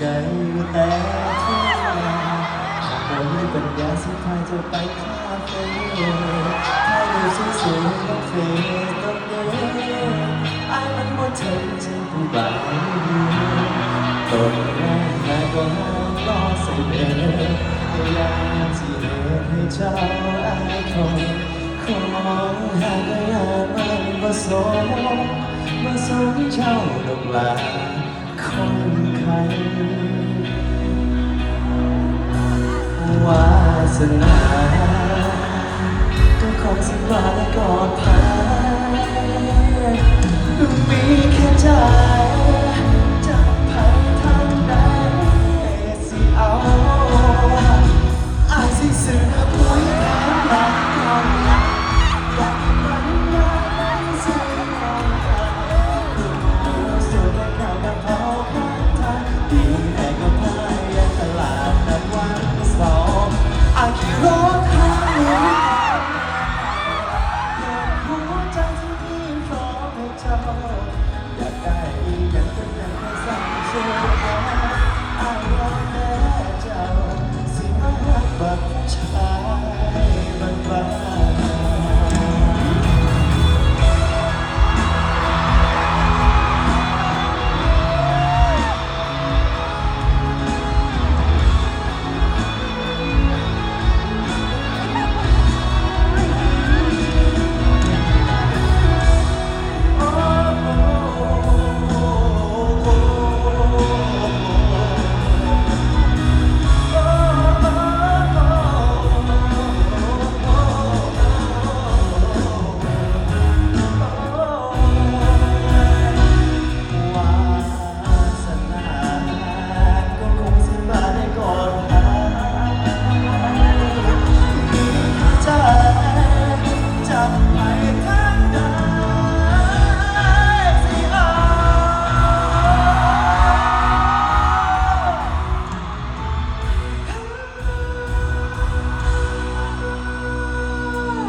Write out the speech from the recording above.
ใจแต่เธอหากเราไม่ปัญญาสิพาจะไปคาเฟ่ถ่ายรูปสวยๆลงเฟซต้องเด้ไอ้มันบ่เทิงจริงผู้บ่าวตกแรงแต่ก็ห้ามรอใส่เบรพยายามที่เหตุให้เจ้าไอ้คนของหากก็อยากมันบ่สมบ่สมเจ้าดอกลา คนไข้วาสนา พี่